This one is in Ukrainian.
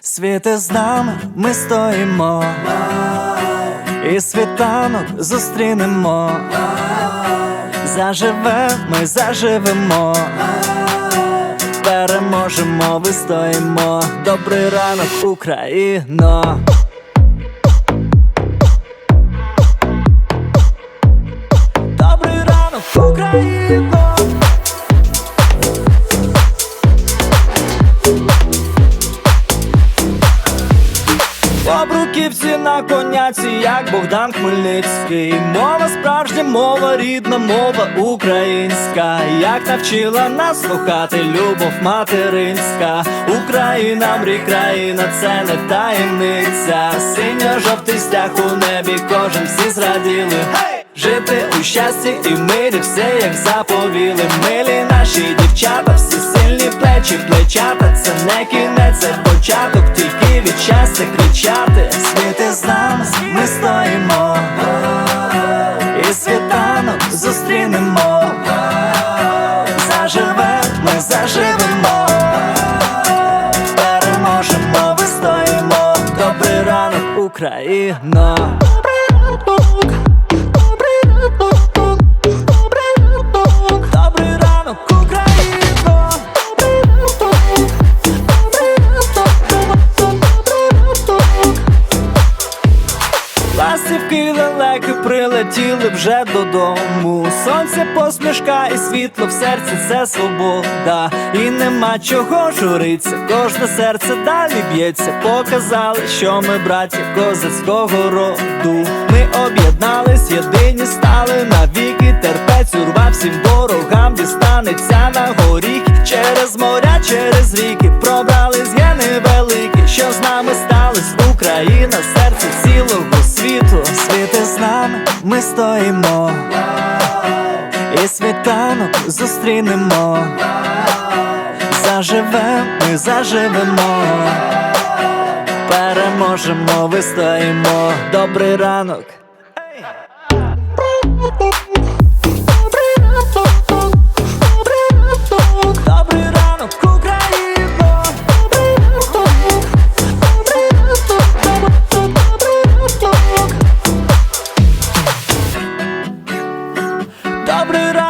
Світи з нами, ми стоїмо, і світанок зустрінемо. Заживе, ми заживемо, переможемо, вистоїмо. Добрий ранок, Україно. Добрий ранок, Україно. Обруківці на коняці, як Богдан Хмельницький. Мова справжня, мова рідна, мова українська. Як навчила нас слухати любов материнська. Україна, мрій країна, це не таємниця. Синьо-жовтий стяг у небі, кожен всі зраділи. Жити у щасті і в мирі все як заповіли. Милі наші дівчата, всі сильні плечі, плечата. Це не кінець, це початок, тільки від щастя кричати. Світи з нами, ми стоїмо, і світанок зустрінемо. Заживе, ми заживемо, переможемо, вистоїмо. Добрий ранок, Україно. Ластівки лелеки прилетіли вже додому. Сонце посмішка і світло в серці це свобода. І нема чого журиться, кожне серце далі б'ється. Показали, що ми браті козацького роду. Терпець всім ворогам дістанеться на горіх. Через моря, через ріки пробрались гени великі, що з нами сталось Україна, серце цілого світу. Світи з нами, ми стоїмо, і світанок зустрінемо. Заживем, ми заживемо, переможемо, вистоїмо. Добрий ранок. Dobry rano